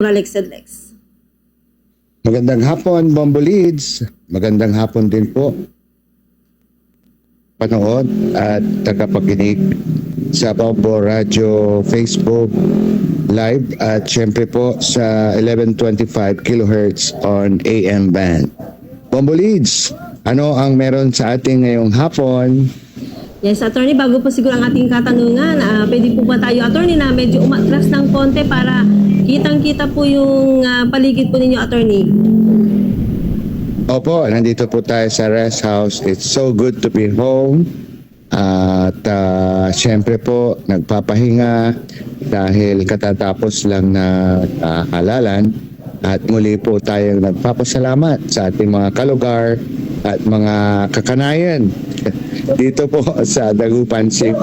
Alex and Lex. Magandang hapon, Bombo Leads. Magandang hapon din po. Panood at tagapakinig sa Bombo Radio Facebook Live at syempre po sa 1125 kHz on AM band. Bombo Leads, ano ang meron sa ating ngayong hapon? Yes, attorney, bago po siguro ang ating katanungan, ah, pwede po ba tayo, attorney, na medyo umatras ng konti para kitang-kita po yung ah, paligid po ninyo, attorney. Opo, nandito po tayo sa rest house. It's so good to be home. At uh, syempre po, nagpapahinga dahil katatapos lang na uh, halalan. At muli po tayong nagpapasalamat sa ating mga kalugar at mga kakanayan dito po sa Dagupan Ci-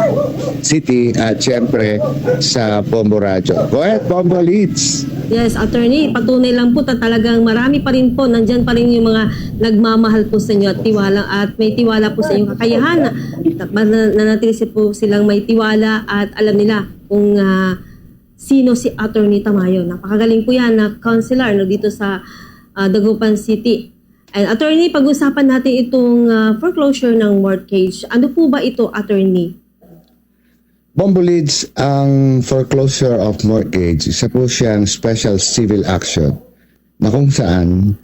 City at syempre sa Bombo Radio. Go ahead, Bombo Leads! Yes, attorney, patunay lang po na talagang marami pa rin po, nandyan pa rin yung mga nagmamahal po sa inyo at tiwala at may tiwala po sa inyong kakayahan. Man- nanatili si po silang may tiwala at alam nila kung ah, sino si Attorney Tamayo. Napakagaling po yan na counselor no, dito sa ah, Dagupan City. And attorney, pag-usapan natin itong ah, foreclosure ng mortgage. Ano po ba ito, attorney? Bombo leads ang foreclosure of mortgage. Isa po siyang special civil action na kung saan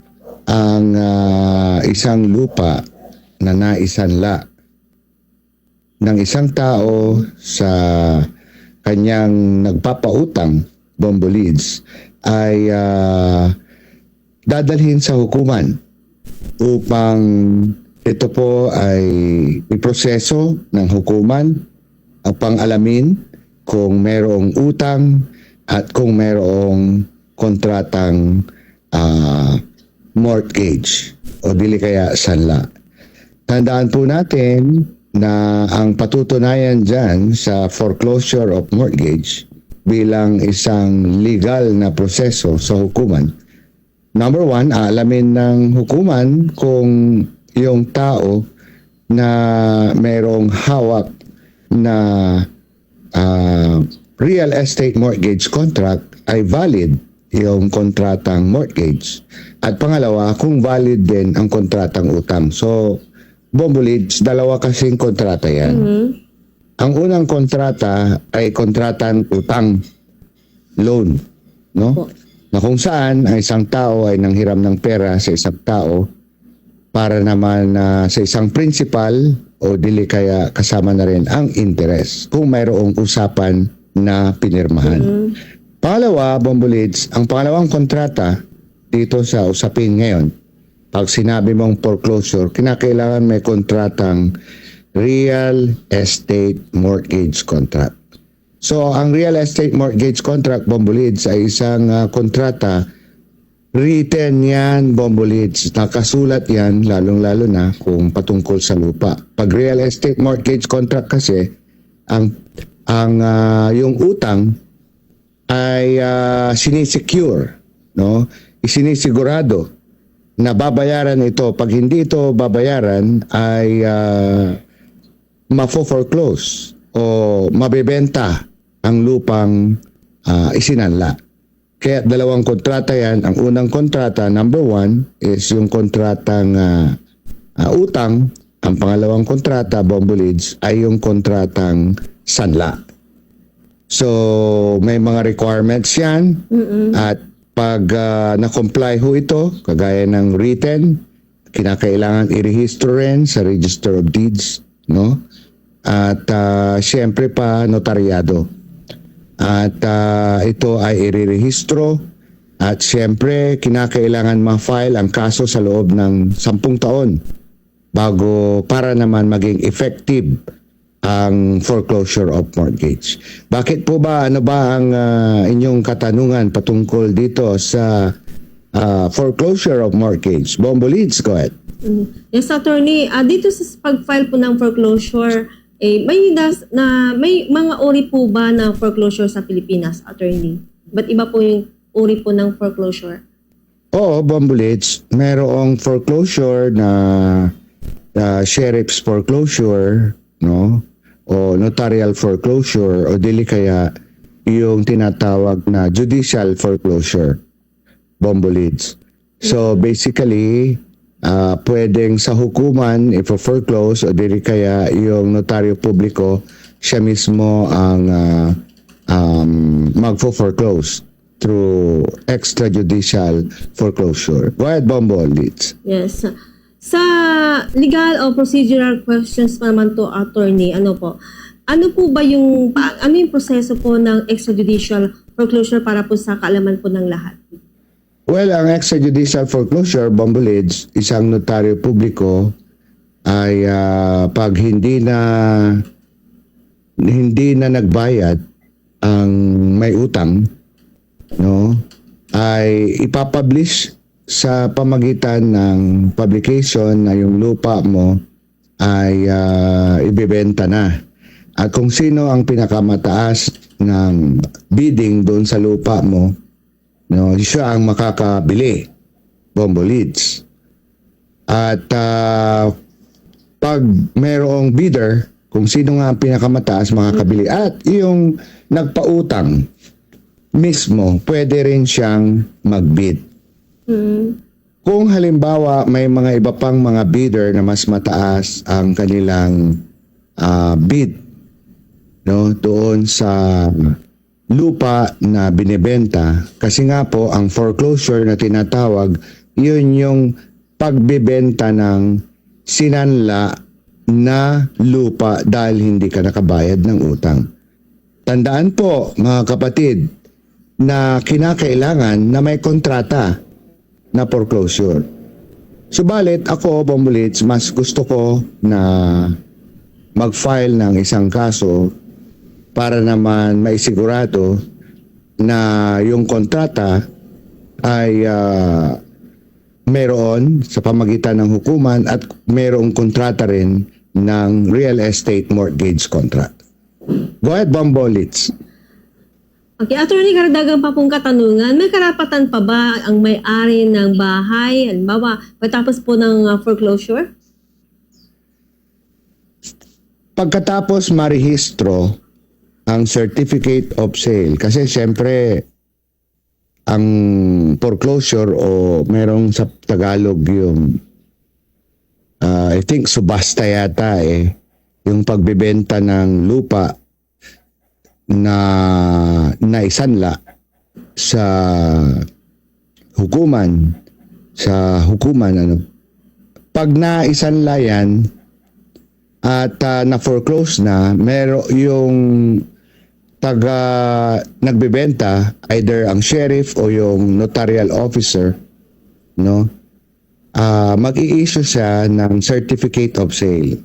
ang ah, isang lupa na naisanla ng isang tao sa kanyang nagpapautang bombo leads ay ah, dadalhin sa hukuman upang ito po ay iproseso ng hukuman upang alamin kung merong utang at kung merong kontratang ah, mortgage o dili kaya sanla. Tandaan po natin na ang patutunayan dyan sa foreclosure of mortgage bilang isang legal na proseso sa hukuman. Number one, aalamin ng hukuman kung yung tao na merong hawak na ah, real estate mortgage contract ay valid yung kontratang mortgage. At pangalawa, kung valid din ang kontratang utang. So, Bombo Leads, dalawa kasing kontrata yan. Mhm. Ang unang kontrata ay kontratang utang loan, no? Po. Na kung saan ang isang tao ay nanghiram ng pera sa isang tao para naman na sa isang principal o dili kaya kasama na rin ang interest kung mayroong usapan na pinirmahan. Mhm. Pangalawa, Bombo Leads, ang pangalawang kontrata dito sa usapin ngayon, pag sinabi mong foreclosure, kinakailangan may kontratang real estate mortgage contract. So, ang real estate mortgage contract, Bombo Leads, ay isang ah, kontrata written yan, Bombo Leads. Nakasulat yan, lalong-lalo na kung patungkol sa lupa. Pag real estate mortgage contract kasi, ang ang ah, yung utang ay uh, sinisecure, no? Isinisigurado na babayaran ito. Pag hindi ito babayaran ay uh, mafo-foreclose o mabebenta ang lupang ah, isinanla. Kaya dalawang kontrata yan. Ang unang kontrata, number one, is yung kontratang ah, ah, utang. Ang pangalawang kontrata, Bombo Leads, ay yung kontratang sanla. So, may mga requirements yan. Mhm. At pag ah, na-comply ho ito, kagaya ng written, kinakailangan i-register rin sa Register of Deeds, no? At ah, syempre pa notaryado. At ah, ito ay irirehistro at syempre kinakailangan ma-file ang kaso sa loob ng sampung taon bago para naman maging effective ang foreclosure of mortgage. Bakit po ba ano ba ang ah, inyong katanungan patungkol dito sa ah, foreclosure of mortgage? Bombo leads, go ahead. Mm. Yes, attorney. Ah, dito sa pag-file po ng foreclosure, eh, may, das, na, may mga uri po ba ng foreclosure sa Pilipinas, attorney? Ba't iba po yung uri po ng foreclosure? Oo, Bombo leads, merong foreclosure na ah, sheriff's foreclosure, no? O notarial foreclosure o dili kaya yung tinatawag na judicial foreclosure, bombo leads. So basically, ah, pwedeng sa hukuman i-foreclose o dili kaya yung notaryo publiko siya mismo ang ah, um, magfo-foreclose through extrajudicial foreclosure. Go ahead, bombo leads. Yes. Sa legal o procedural questions pa naman to, attorney, ano po, ano po ba yung, ano yung proseso po ng extrajudicial foreclosure para po sa kaalaman po ng lahat? Well, ang extrajudicial foreclosure, bombo leads, isang notaryo publiko ay ah, pag hindi na hindi na nagbayad ang may utang, no, ay ipapublish sa pamagitan ng publication na yung lupa mo ay ah, ibebenta na. At kung sino ang pinakamataas ng bidding doon sa lupa mo, no, siya ang makakabili. Bombo leads. At ah, pag merong bidder, kung sino nga ang pinakamataas makakabili. At yung nagpautang mismo, pwede rin siyang magbid. Hmm. Kung halimbawa may mga iba pang mga bidder na mas mataas ang kanilang ah, bid no doon sa lupa na binebenta kasi nga po ang foreclosure na tinatawag yun yung pagbebenta ng sinanla na lupa dahil hindi ka nakabayad ng utang. Tandaan po mga kapatid na kinakailangan na may kontrata na foreclosure. Subalit ako, Bombolits, mas gusto ko na mag-file ng isang kaso para naman maisigurado na yung kontrata ay ah, meron sa pamagitan ng hukuman at merong kontrata rin ng real estate mortgage contract. Go ahead, Bombolits. Okay, attorney, karagdagan pa pong katanungan, may karapatan pa ba ang may-ari ng bahay, halimbawa, pagkatapos po ng uh, foreclosure? pagkatapos marehistro ang certificate of sale. Kasi syempre ang foreclosure o merong sa Tagalog yung ah, I think subasta yata eh yung pagbebenta ng lupa na naisanla sa hukuman sa hukuman ano. Pag naisanla yan at ah, na-foreclose na, mero yung taga nagbebenta, either ang sheriff o yung notarial officer, no? Ah, mag-i-issue siya ng certificate of sale.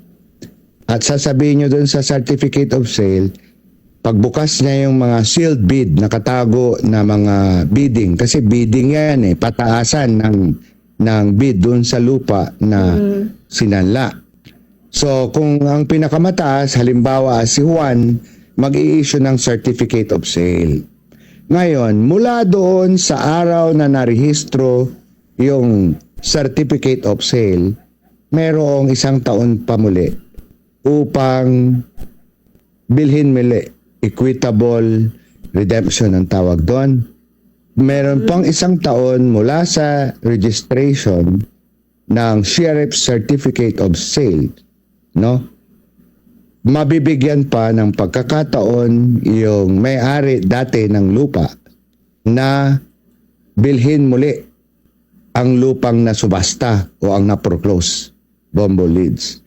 At sasabihin nyo dun sa certificate of sale, pagbukas niya yung mga sealed bid, nakatago na mga bidding. Kasi bidding yan eh, pataasan ng, ng bid dun sa lupa na sinanla. So, kung ang pinakamataas, halimbawa si Juan, mag-i-issue ng certificate of sale. Ngayon, mula doon sa araw na narehistro yung certificate of sale, merong isang taon pa muli upang bilhin muli. Equitable redemption ang tawag doon. Meron pang isang taon mula sa registration ng sheriff certificate of sale no? Mabibigyan pa ng pagkakataon yung may-ari dati ng lupa na bilhin muli ang lupang nasubasta o ang na-proclose, bombo leads.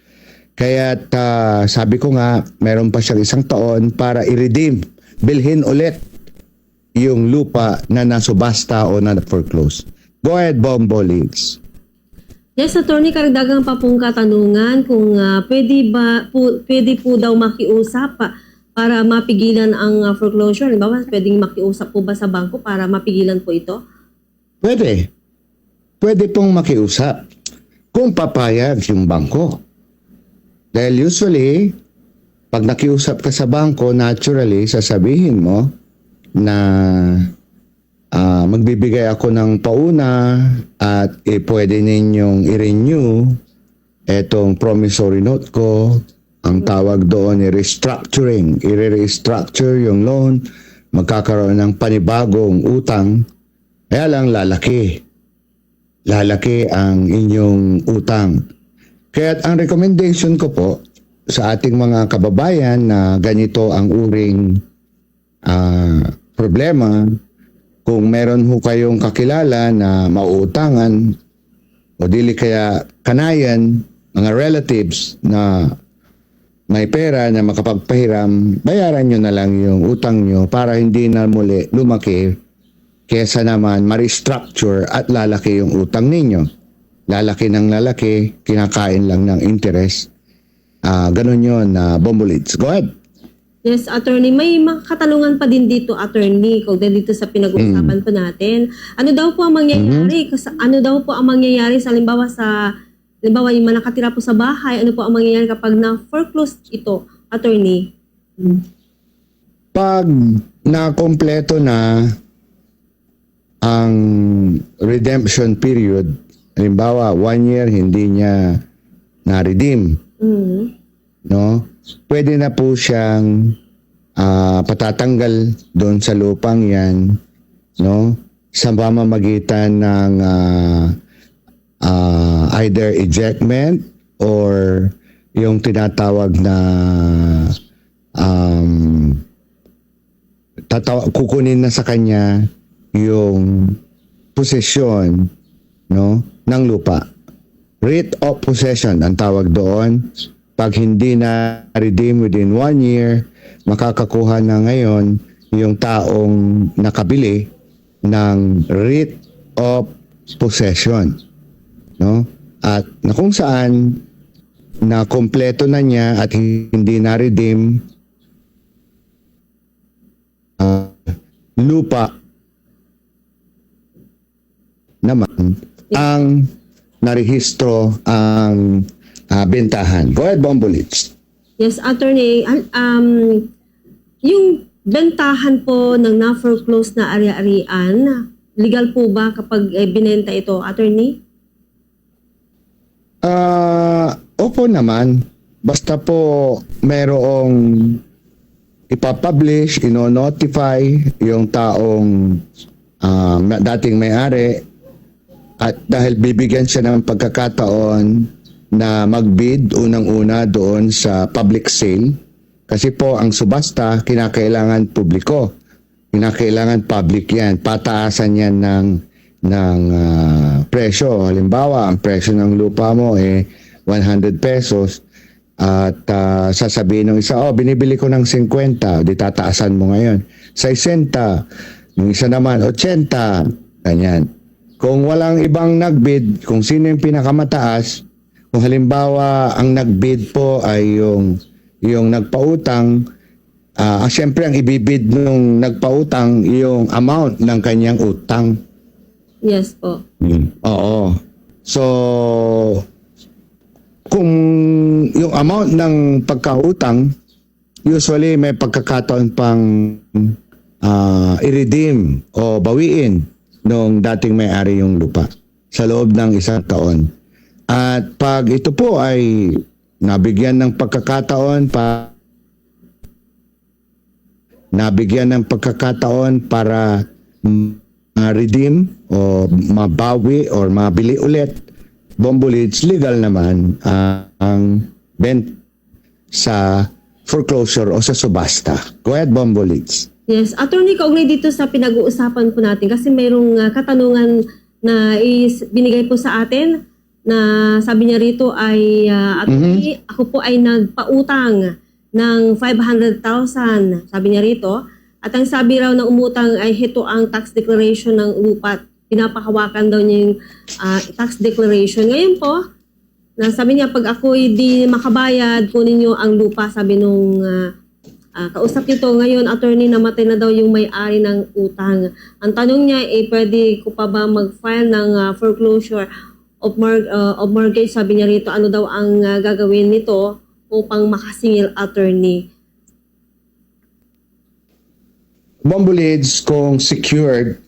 Kaya sabi ko nga, meron pa siyang isang taon para i-redeem, bilhin ulit yung lupa na nasubasta o na-foreclose. Go ahead, bombo leads. Yes, attorney, karagdagan pa pong katanungan kung ah, pwede ba po, pwede po daw makiusap pa para mapigilan ang ah, foreclosure. Halimbawa, pwedeng makiusap po ba sa bangko para mapigilan po ito? Pwede. Pwede pong makiusap kung papayag yung bangko. Dahil usually, pag nakiusap ka sa bangko, naturally, sasabihin mo na ah, magbibigay ako ng pauna at eh, pwede ninyong i-renew etong promissory note ko. Ang tawag doon ay restructuring. I-restructure yung loan magkakaroon ng panibagong utang, kaya lang lalaki. Lalaki ang inyong utang. Kaya ang recommendation ko po sa ating mga kababayan na ganito ang uring ah, problema, kung meron ho kayong kakilala na mauutangan o dili kaya kanayan, mga relatives na may pera na makapagpahiram, bayaran nyo na lang yung utang nyo para hindi na muli lumaki kesa naman ma-restructure at lalaki yung utang ninyo. Lalaki ng lalaki, kinakain lang ng interest. Ah, ganun yun na bombolits. Go ahead. Yes, attorney, may mga pa din dito, attorney, kung dito sa pinag-uusapan po natin. Ano daw po ang mangyayari? Kasi ano daw po ang mangyayari sa limbawa sa limbawa yung nakatira po sa bahay, ano po ang mangyayari kapag na-foreclose ito, attorney? pag na-kompleto na ang redemption period, halimbawa, one year hindi niya na-redeem, Mhm. No? Pwede na po siyang ah, patatanggal doon sa lupang yan, no? Sa pamamagitan ng ah, ah, either ejectment or yung tinatawag na um, tatawa, kukunin na sa kanya yung posesyon no ng lupa. Writ of possession ang tawag doon. Pag hindi na redeem within one year, makakakuha na ngayon yung taong nakabili ng writ of possession. No? At na kung saan na kompleto na niya at hindi na redeem ah, lupa naman ang narehistro ang ah, bentahan. Go ahead, Bombolits. Yes, attorney, um, yung bentahan po ng na-foreclose na ari-arian, legal po ba kapag eh, binenta ito, attorney? Ah, opo naman. Basta po merong ipapublish, ino-notify yung taong ma- dating may-ari at dahil bibigyan siya ng pagkakataon na magbid unang-una doon sa public sale kasi po ang subasta kinakailangan publiko. Kinakailangan public yan. Pataasan yan ng ng ah, presyo. Halimbawa, ang presyo ng lupa mo eh 100 pesos at ah, sasabihin ng isa, oh, binibili ko ng 50, di tataasan mo ngayon. 60, yung isa naman, 80, ganyan. Kung walang ibang nagbid, kung sino yung pinakamataas, kung halimbawa ang nagbid po ay yung yung nagpautang, ah syempre ang ibibid nung nagpautang yung amount ng kanyang utang. Yes po. Oo. So, kung yung amount ng pagkautang, usually may pagkakataon pang ah, i-redeem o bawiin nung dating may-ari yung lupa sa loob ng isang taon. At pag ito po ay nabigyan ng pagkakataon pa nabigyan ng pagkakataon para ma-redeem o mabawi or mabili ulit bombulids legal naman ah, ang bent sa foreclosure o sa subasta. Go ahead, bombulids. Yes, attorney, kaugnay dito sa pinag-uusapan po natin kasi mayroong ah, katanungan na is binigay po sa atin na sabi niya rito ay ah, attorney, ako po ay nagpautang ng 500,000, sabi niya rito. At ang sabi raw ng umutang ay ito ang tax declaration ng lupa. Pinapahawakan daw niya yung ah, tax declaration. Ngayon po, na sabi niya pag ako di makabayad, kunin niyo ang lupa, sabi nung ah, Ah, kausap nito ngayon, attorney, namatay na daw yung may-ari ng utang. Ang tanong niya, eh, pwede ko pa ba mag-file ng ah, foreclosure of, mor- ah, of mortgage? Sabi niya rito, ano daw ang ah, gagawin nito upang makasingil attorney? Bombulids kung secured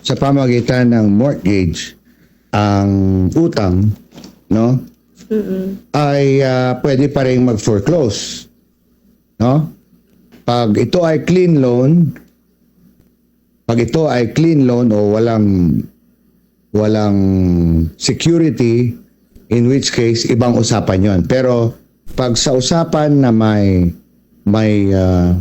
sa pamagitan ng mortgage ang utang, no? Mm-mm. ay ah, pwede pa rin mag-foreclose. No? Pag ito ay clean loan, Pag ito ay clean loan o walang walang security, in which case, ibang usapan yon. Pero pag sa usapan na may may ah,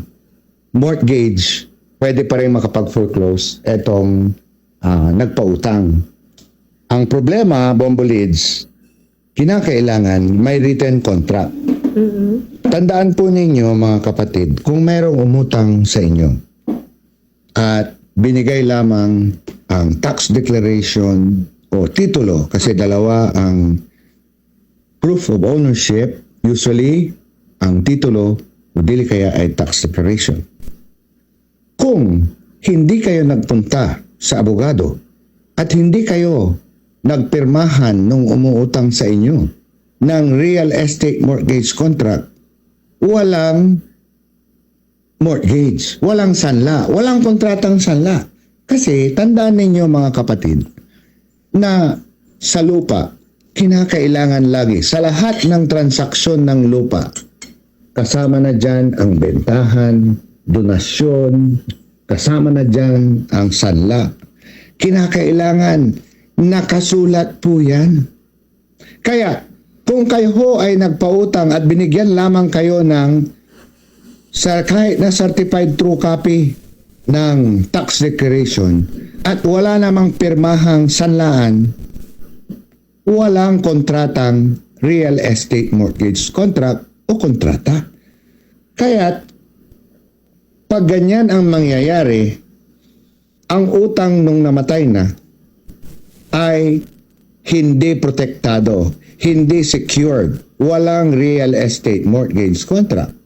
mortgage, pwede pa rin makapag-foreclose etong ah, nagpautang. Ang problema, Bombo Leads, kinakailangan may written contract. Tandaan po ninyo mga kapatid, kung merong umutang sa inyo at binigay lamang ang tax declaration o titulo kasi dalawa ang proof of ownership, usually ang titulo o dili kaya ay tax declaration. Kung hindi kayo nagpunta sa abogado at hindi kayo nagpirmahan nung umuutang sa inyo ng real estate mortgage contract, walang mortgage, walang sanla, walang kontratang sanla. Kasi tandaan ninyo mga kapatid na sa lupa, kinakailangan lagi sa lahat ng transaksyon ng lupa, kasama na dyan ang bentahan, donasyon, kasama na dyan ang sanla. Kinakailangan nakasulat po yan. Kaya, kung kayo ho ay nagpautang at binigyan lamang kayo ng sa kahit na certified true copy ng tax declaration at wala namang pirmahang sanlaan, walang kontratang real estate mortgage contract o kontrata. Kaya pag ganyan ang mangyayari, ang utang nung namatay na ay hindi protektado, hindi secured, walang real estate mortgage contract.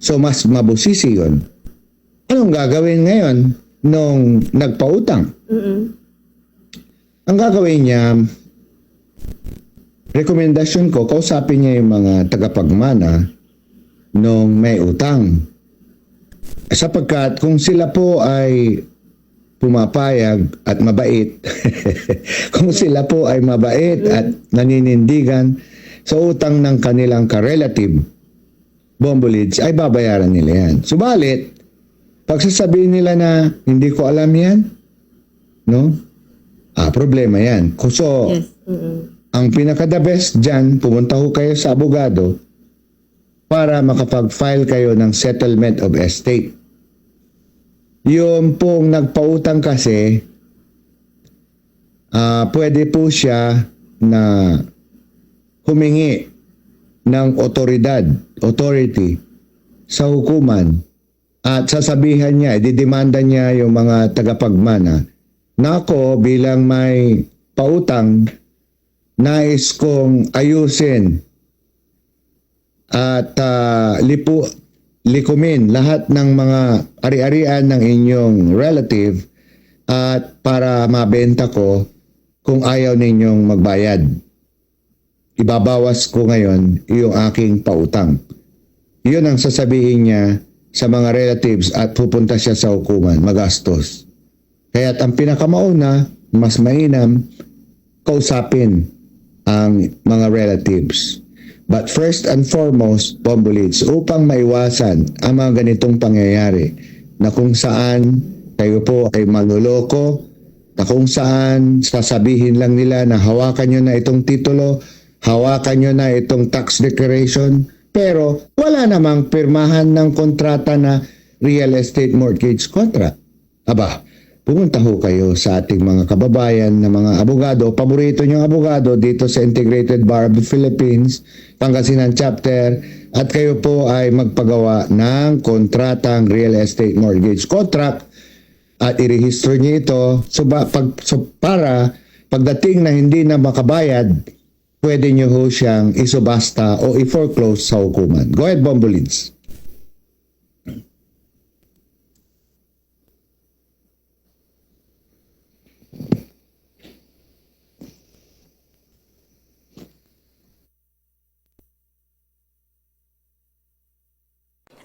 So mas mabusisi yun. Anong gagawin ngayon nung nagpautang? Ang gagawin niya, rekomendasyon ko, kausapin niya yung mga tagapagmana nung may utang. Sapagkat kung sila po ay pumapayag at mabait, kung sila po ay mabait at naninindigan sa utang ng kanilang ka-relative, bombolids, ay babayaran nila yan. Subalit, pag sasabihin nila na hindi ko alam yan, no? Ah, problema yan. So, Yes. Mm-mm. ang pinaka-the best dyan, pumunta ho kayo sa abogado para makapag-file kayo ng settlement of estate. Yung pong nagpautang kasi, ah pwede po siya na humingi ng otoridad, authority sa hukuman at sasabihan niya, didemanda niya yung mga tagapagmana na ako bilang may pautang nais kong ayusin at ah, lipu, likumin lahat ng mga ari-arian ng inyong relative at para mabenta ko kung ayaw ninyong magbayad. Ibabawas ko ngayon yung aking pautang. Yun ang sasabihin niya sa mga relatives at pupunta siya sa hukuman, magastos. Kaya't ang pinakamauna, mas mainam, kausapin ang mga relatives. But first and foremost, Bombolits, upang maiwasan ang mga ganitong pangyayari na kung saan kayo po ay manluloko, na kung saan sasabihin lang nila na hawakan nyo na itong titulo, hawakan nyo na itong tax declaration, pero wala namang pirmahan ng kontrata na real estate mortgage contract. Aba, pumunta ho kayo sa ating mga kababayan na mga abogado, paborito niyong abogado dito sa Integrated Bar of the Philippines, Pangasinan Chapter, at kayo po ay magpagawa ng kontratang real estate mortgage contract. At irehistro niyo ito. So, pag, so para pagdating na hindi na makabayad, pwede niyo ho siyang isubasta o i-foreclose sa hukuman. Go ahead, Bombolins.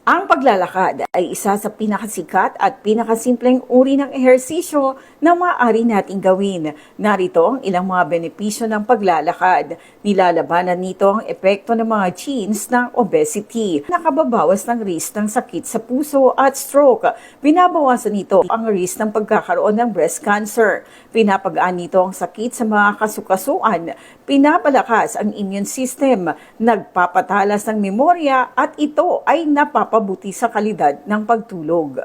Ang paglalakad ay isa sa pinakasikat at pinakasimpleng uri ng ehersisyo na maaari nating gawin. Narito ang ilang mga benepisyo ng paglalakad. Nilalabanan nito ang epekto ng mga genes ng obesity. Nakababawas ng risk ng sakit sa puso at stroke. Binabawasan nito ang risk ng pagkakaroon ng breast cancer. Pinapagaan nito ang sakit sa mga kasukasuan. Pinapalakas ang immune system. Nagpapatalas ng memorya at ito ay napapabuti sa kalidad ng pagtulog.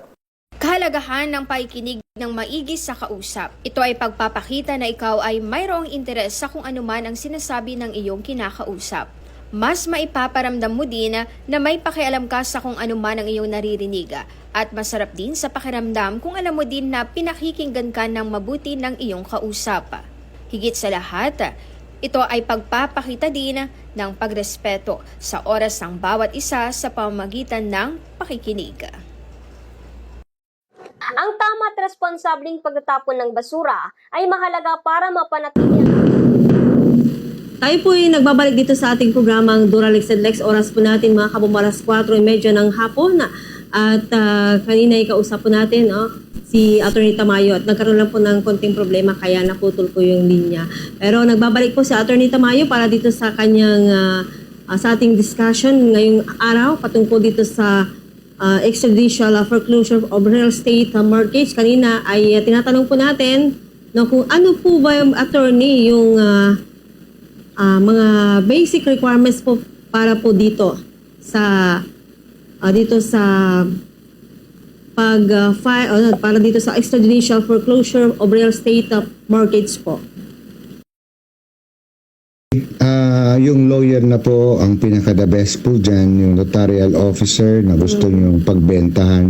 Kahalagahan ng paikinig ng maigi sa kausap. Ito ay pagpapakita na ikaw ay mayroong interes sa kung anuman ang sinasabi ng iyong kinakausap. Mas maipaparamdam mo din na, may pakialam ka sa kung anuman ang iyong naririnig at masarap din sa pakiramdam kung alam mo din na pinakikinggan ka ng mabuti ng iyong kausap. Higit sa lahat, ito ay pagpapakita din ng pagrespeto sa oras ng bawat isa sa pamamagitan ng pakikinig. Ang tama at responsabling pagtatapon ng basura ay mahalaga para mapanatili ang Tayo po ay nagbabalik dito sa ating programang Duralex and Lex. Oras po natin mga kabumaras 4.30 ng hapon. At ah, kanina ay kausap po natin oh, si Attorney Tamayo at nagkaroon lang po ng konting problema kaya naputol ko yung linya. Pero nagbabalik po si Attorney Tamayo para dito sa kanyang ah, ah, sa ating discussion ngayong araw patungkol dito sa uh, extrajudicial uh, foreclosure of real estate uh, mortgage. Kanina ay uh, tinatanong po natin no, kung ano po ba yung attorney yung uh, uh, mga basic requirements po para po dito sa uh, dito sa pag uh, fi- uh, para dito sa extrajudicial foreclosure of real estate uh, mortgage po. Ah, yung lawyer na po ang pinaka the best po dyan, yung notarial officer na gusto nyo pagbentahan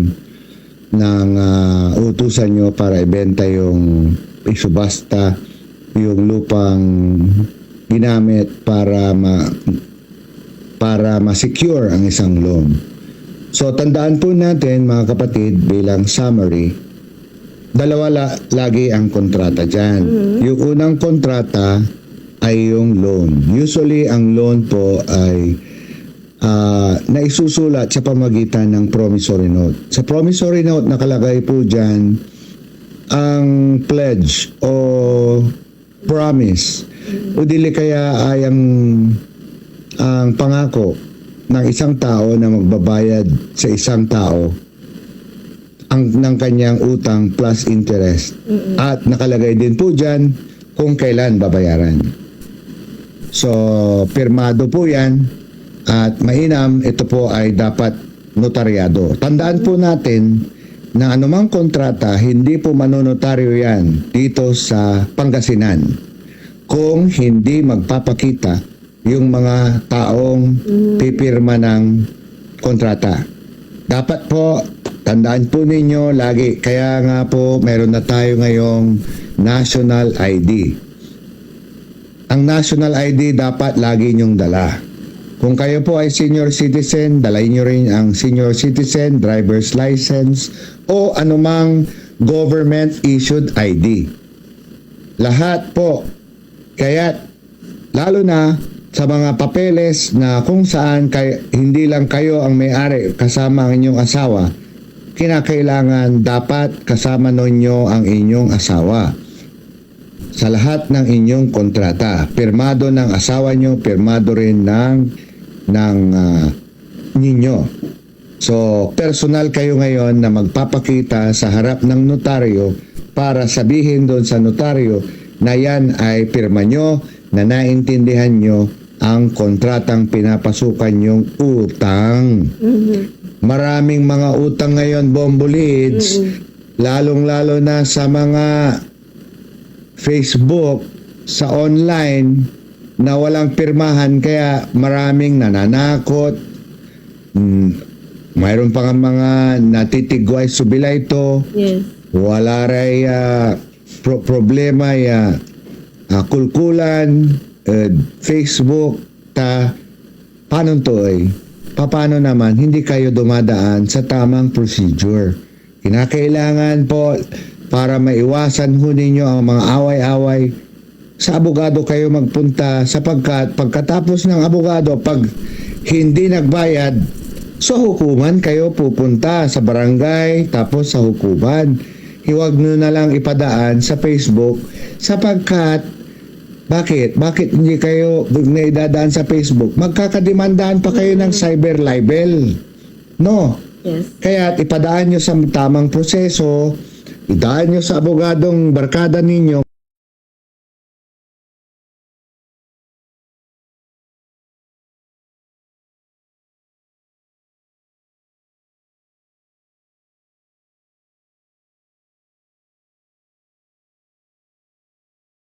ng ah, utusan nyo para ibenta yung isubasta yung lupang ginamit para ma para ma-secure ang isang loan. So tandaan po natin mga kapatid bilang summary, dalawa la- lagi ang kontrata dyan. Yung unang kontrata ay yung loan. Usually, ang loan po ay ah, naisusulat sa pamagitan ng promissory note. Sa promissory note, nakalagay po dyan ang pledge o promise. O dili kaya ay ang, ang pangako ng isang tao na magbabayad sa isang tao ang ng kanyang utang plus interest. At nakalagay din po dyan kung kailan babayaran. So, pirmado po yan at mainam, ito po ay dapat notaryado. Tandaan po natin na anumang kontrata, hindi po manonotaryo yan dito sa Pangasinan kung hindi magpapakita yung mga taong pipirma ng kontrata. Dapat po, tandaan po ninyo lagi, kaya nga po meron na tayo ngayong national ID ang national ID dapat lagi niyong dala. Kung kayo po ay senior citizen, dalay niyo rin ang senior citizen, driver's license, o anumang government issued ID. Lahat po. Kaya, lalo na sa mga papeles na kung saan kay, hindi lang kayo ang may-ari kasama ang inyong asawa, kinakailangan dapat kasama ninyo ang inyong asawa sa lahat ng inyong kontrata. Pirmado ng asawa nyo, pirmado rin ng, ng ah, ninyo. So, personal kayo ngayon na magpapakita sa harap ng notaryo para sabihin doon sa notaryo na yan ay pirma nyo, na naintindihan nyo ang kontratang pinapasukan yung utang. Maraming mga utang ngayon, Bombo Leads, lalong-lalo na sa mga Facebook, sa online, na walang pirmahan kaya maraming nananakot. Mm, mayroon pa nga mga natitigway subila ito. Yes. Wala ray ah, pro- problema ya ah, kulkulan, eh, Facebook, ta paano to eh? Naman hindi kayo dumadaan sa tamang procedure? Kinakailangan po para maiwasan ho ninyo ang mga away-away sa abogado kayo magpunta sapagkat pagkatapos ng abogado pag hindi nagbayad sa hukuman kayo pupunta sa barangay tapos sa hukuman. Hiwag nyo na lang ipadaan sa Facebook sapagkat bakit? Bakit hindi kayo na idadaan sa Facebook? Magkakademandahan pa kayo ng cyber libel. No. Yes. Kaya ipadaan nyo sa tamang proseso, idaan nyo sa abogadong barkada ninyo